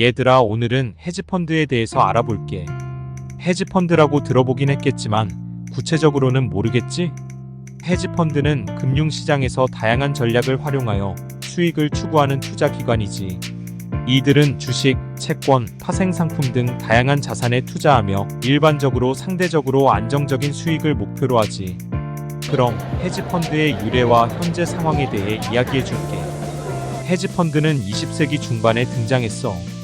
얘들아, 오늘은 헤지펀드에 대해서 알아볼게. 헤지펀드라고 들어보긴 했겠지만, 구체적으로는 모르겠지? 헤지펀드는 금융시장에서 다양한 전략을 활용하여 수익을 추구하는 투자 기관이지. 이들은 주식, 채권, 파생상품 등 다양한 자산에 투자하며 일반적으로 상대적으로 안정적인 수익을 목표로 하지. 그럼 헤지펀드의 유래와 현재 상황에 대해 이야기해 줄게. 헤지펀드는 20세기 중반에 등장했어.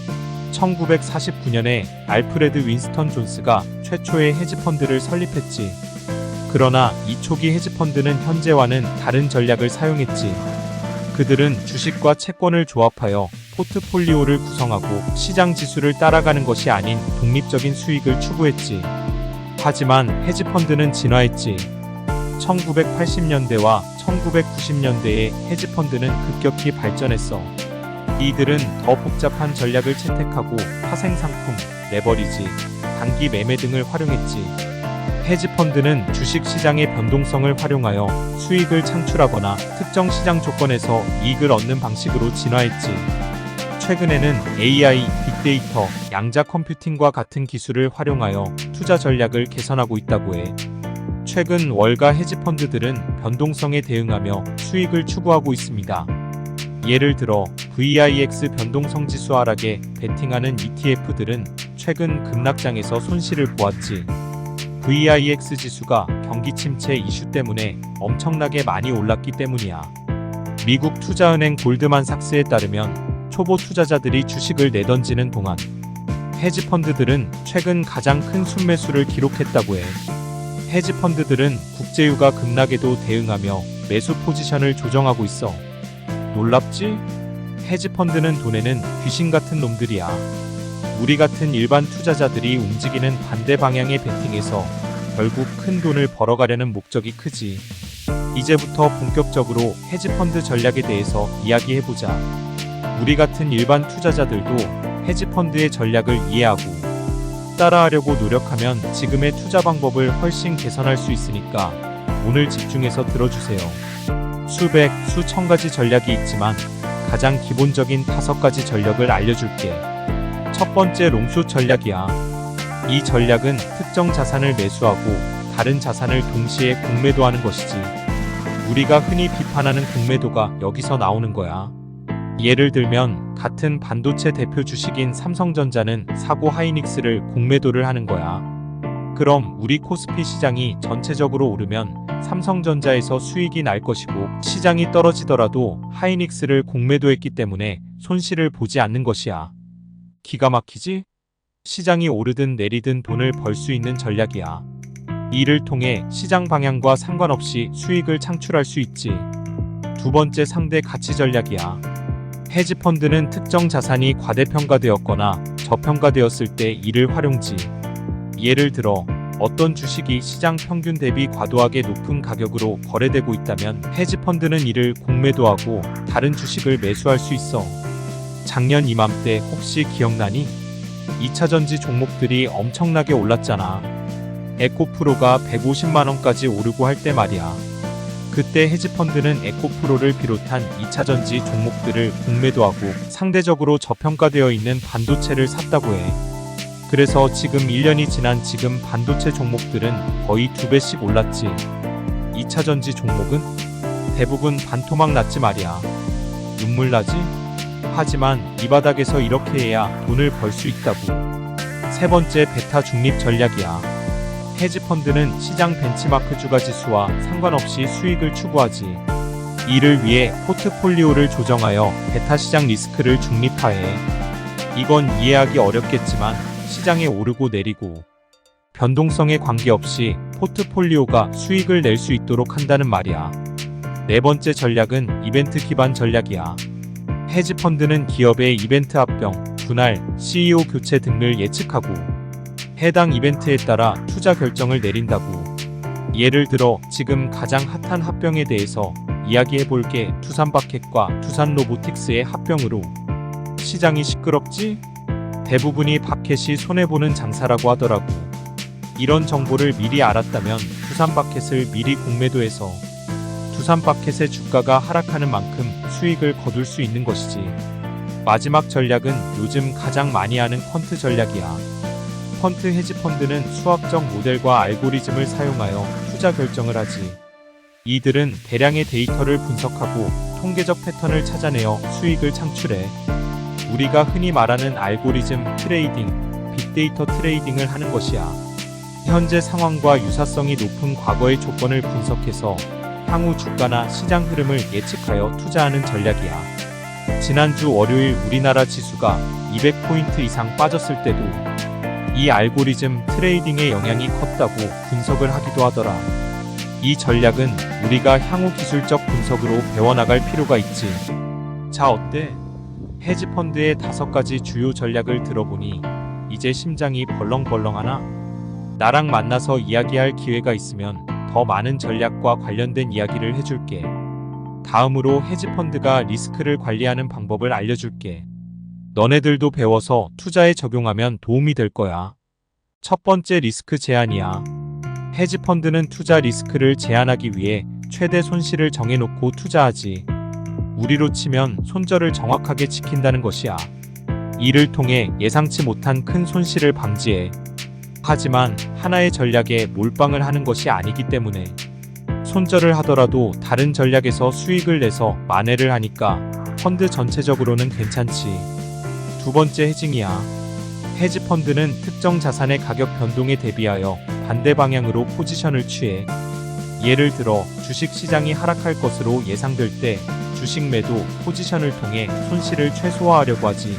1949년에 알프레드 윈스턴 존스가 최초의 헤지펀드를 설립했지. 그러나 이 초기 헤지펀드는 현재와는 다른 전략을 사용했지. 그들은 주식과 채권을 조합하여 포트폴리오를 구성하고 시장 지수를 따라가는 것이 아닌 독립적인 수익을 추구했지. 하지만 헤지펀드는 진화했지. 1980년대와 1990년대에 헤지펀드는 급격히 발전했어. 이들은 더 복잡한 전략을 채택하고 파생 상품, 레버리지, 단기 매매 등을 활용했지. 헤지펀드는 주식 시장의 변동성을 활용하여 수익을 창출하거나 특정 시장 조건에서 이익을 얻는 방식으로 진화했지. 최근에는 AI, 빅데이터, 양자 컴퓨팅과 같은 기술을 활용하여 투자 전략을 개선하고 있다고 해. 최근 월가 헤지펀드들은 변동성에 대응하며 수익을 추구하고 있습니다. 예를 들어 VIX 변동성 지수 하락에 베팅하는 ETF들은 최근 급락장에서 손실을 보았지. VIX 지수가 경기 침체 이슈 때문에 엄청나게 많이 올랐기 때문이야. 미국 투자은행 골드만삭스에 따르면 초보 투자자들이 주식을 내던지는 동안 헤지펀드들은 최근 가장 큰 순매수를 기록했다고 해. 헤지펀드들은 국제유가 급락에도 대응하며 매수 포지션을 조정하고 있어. 놀랍지? 헤지펀드는 돈에는 귀신 같은 놈들이야. 우리 같은 일반 투자자들이 움직이는 반대 방향의 베팅에서 결국 큰 돈을 벌어가려는 목적이 크지. 이제부터 본격적으로 헤지펀드 전략에 대해서 이야기해보자. 우리 같은 일반 투자자들도 헤지펀드의 전략을 이해하고 따라하려고 노력하면 지금의 투자 방법을 훨씬 개선할 수 있으니까 오늘 집중해서 들어주세요. 수백, 수천 가지 전략이 있지만 가장 기본적인 다섯 가지 전략을 알려줄게. 첫 번째 롱숏 전략이야. 이 전략은 특정 자산을 매수하고 다른 자산을 동시에 공매도하는 것이지. 우리가 흔히 비판하는 공매도가 여기서 나오는 거야. 예를 들면 같은 반도체 대표 주식인 삼성전자는 사고 하이닉스를 공매도를 하는 거야. 그럼 우리 코스피 시장이 전체적으로 오르면 삼성전자에서 수익이 날 것이고 시장이 떨어지더라도 하이닉스를 공매도 했기 때문에 손실을 보지 않는 것이야. 기가 막히지? 시장이 오르든 내리든 돈을 벌 수 있는 전략이야. 이를 통해 시장 방향과 상관없이 수익을 창출할 수 있지. 두 번째 상대 가치 전략이야. 헤지펀드는 특정 자산이 과대평가되었거나 저평가되었을 때 이를 활용지. 예를 들어 어떤 주식이 시장 평균 대비 과도하게 높은 가격으로 거래되고 있다면 헤지펀드는 이를 공매도 하고 다른 주식을 매수할 수 있어. 작년 이맘때 혹시 기억나니? 2차전지 종목들이 엄청나게 올랐잖아. 에코프로가 150만원까지 오르고 할 때 말이야. 그때 헤지펀드는 에코프로를 비롯한 2차전지 종목들을 공매도하고 상대적으로 저평가되어 있는 반도체를 샀다고 해. 그래서 지금 1년이 지난 지금 반도체 종목들은 거의 두 배씩 올랐지. 2차 전지 종목은 대부분 반토막 났지 말이야. 눈물 나지? 하지만 이 바닥에서 이렇게 해야 돈을 벌 수 있다고. 세 번째 베타 중립 전략이야. 헤지펀드는 시장 벤치마크 주가 지수와 상관없이 수익을 추구하지. 이를 위해 포트폴리오를 조정하여 베타 시장 리스크를 중립화해. 이건 이해하기 어렵겠지만 시장에 오르고 내리고 변동성에 관계없이 포트폴리오가 수익을 낼 수 있도록 한다는 말이야. 네 번째 전략은 이벤트 기반 전략이야. 헤지펀드는 기업의 이벤트 합병, 분할, CEO 교체 등을 예측하고 해당 이벤트에 따라 투자 결정을 내린다고. 예를 들어 지금 가장 핫한 합병에 대해서 이야기해 볼게 두산 바켓과 두산 로보틱스의 합병으로 시장이 시끄럽지? 대부분이 바켓이 손해보는 장사라고 하더라고. 이런 정보를 미리 알았다면 두산 바켓을 미리 공매도해서 두산 바켓의 주가가 하락하는 만큼 수익을 거둘 수 있는 것이지. 마지막 전략은 요즘 가장 많이 하는 펀트 전략이야. 펀트 헤지 펀드는 수학적 모델과 알고리즘을 사용하여 투자 결정을 하지. 이들은 대량의 데이터를 분석하고 통계적 패턴을 찾아내어 수익을 창출해. 우리가 흔히 말하는 알고리즘 트레이딩, 빅데이터 트레이딩을 하는 것이야. 현재 상황과 유사성이 높은 과거의 조건을 분석해서 향후 주가나 시장 흐름을 예측하여 투자하는 전략이야. 지난주 월요일 우리나라 지수가 200포인트 이상 빠졌을 때도 이 알고리즘 트레이딩의 영향이 컸다고 분석을 하기도 하더라. 이 전략은 우리가 향후 기술적 분석으로 배워나갈 필요가 있지. 자, 어때? 헤지펀드의 다섯 가지 주요 전략을 들어보니 이제 심장이 벌렁벌렁하나? 나랑 만나서 이야기할 기회가 있으면 더 많은 전략과 관련된 이야기를 해줄게. 다음으로 헤지펀드가 리스크를 관리하는 방법을 알려줄게. 너네들도 배워서 투자에 적용하면 도움이 될 거야. 첫 번째 리스크 제한이야. 헤지펀드는 투자 리스크를 제한하기 위해 최대 손실을 정해놓고 투자하지. 우리로 치면 손절을 정확하게 지킨다는 것이야. 이를 통해 예상치 못한 큰 손실을 방지해. 하지만 하나의 전략에 몰빵을 하는 것이 아니기 때문에 손절을 하더라도 다른 전략에서 수익을 내서 만회를 하니까 펀드 전체적으로는 괜찮지. 두 번째 해징이야. 헤지 펀드는 특정 자산의 가격 변동에 대비하여 반대 방향으로 포지션을 취해 예를 들어 주식 시장이 하락할 것으로 예상될 때 주식 매도 포지션을 통해 손실을 최소화하려고 하지.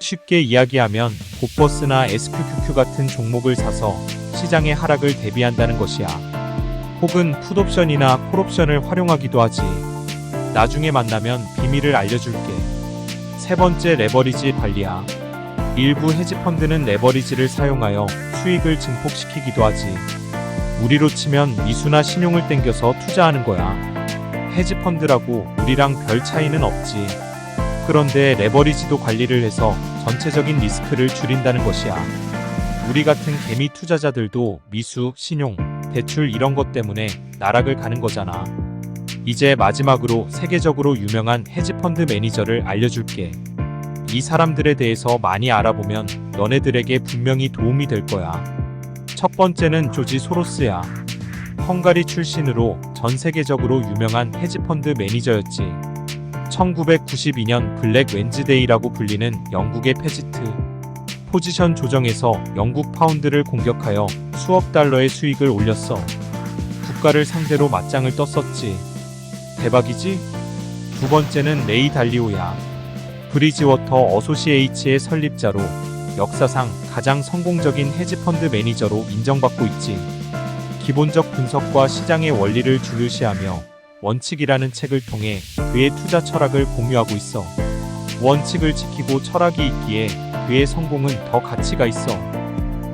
쉽게 이야기하면 보버스나 SQQQ 같은 종목을 사서 시장의 하락을 대비한다는 것이야. 혹은 풋옵션이나 콜옵션을 활용하기도 하지. 나중에 만나면 비밀을 알려줄게. 세 번째 레버리지 관리야. 일부 헤지펀드는 레버리지를 사용하여 수익을 증폭시키기도 하지. 우리로 치면 미수나 신용을 땡겨서 투자하는 거야. 헤지펀드라고 우리랑 별 차이는 없지. 그런데 레버리지도 관리를 해서 전체적인 리스크를 줄인다는 것이야. 우리 같은 개미 투자자들도 미수, 신용, 대출 이런 것 때문에 나락을 가는 거잖아. 이제 마지막으로 세계적으로 유명한 헤지펀드 매니저를 알려줄게. 이 사람들에 대해서 많이 알아보면 너네들에게 분명히 도움이 될 거야. 첫 번째는 조지 소로스야. 헝가리 출신으로 전 세계적으로 유명한 헤지펀드 매니저였지. 1992년 블랙 웬즈데이라고 불리는 영국의 페지트. 포지션 조정에서 영국 파운드를 공격하여 수억 달러의 수익을 올렸어. 국가를 상대로 맞짱을 떴었지. 대박이지? 두 번째는 레이 달리오야. 브리지워터 어소시에이츠의 설립자로 역사상 가장 성공적인 헤지펀드 매니저로 인정받고 있지. 기본적 분석과 시장의 원리를 중요시하며 원칙이라는 책을 통해 그의 투자 철학을 공유하고 있어. 원칙을 지키고 철학이 있기에 그의 성공은 더 가치가 있어.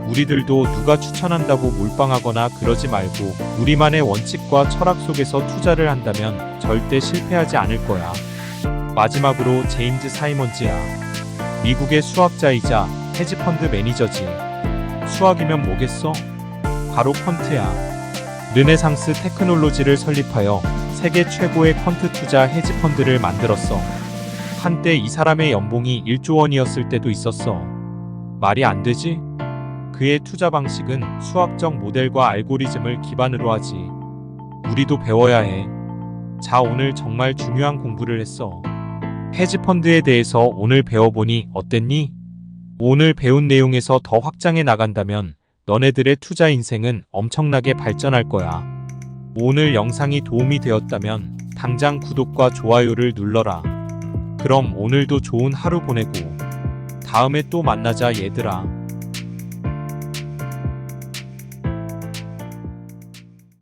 우리들도 누가 추천한다고 몰빵하거나 그러지 말고 우리만의 원칙과 철학 속에서 투자를 한다면 절대 실패하지 않을 거야. 마지막으로 제임즈 사이먼즈야. 미국의 수학자이자 헤지펀드 매니저지. 수학이면 뭐겠어? 바로 펀트야. 르네상스 테크놀로지를 설립하여 세계 최고의 펀트 투자 헤지펀드를 만들었어. 한때 이 사람의 연봉이 1조 원이었을 때도 있었어. 말이 안 되지? 그의 투자 방식은 수학적 모델과 알고리즘을 기반으로 하지. 우리도 배워야 해. 자, 오늘 정말 중요한 공부를 했어. 헤지펀드에 대해서 오늘 배워보니 어땠니? 오늘 배운 내용에서 더 확장해 나간다면 너네들의 투자 인생은 엄청나게 발전할 거야. 오늘 영상이 도움이 되었다면 당장 구독과 좋아요를 눌러라. 그럼 오늘도 좋은 하루 보내고 다음에 또 만나자 얘들아.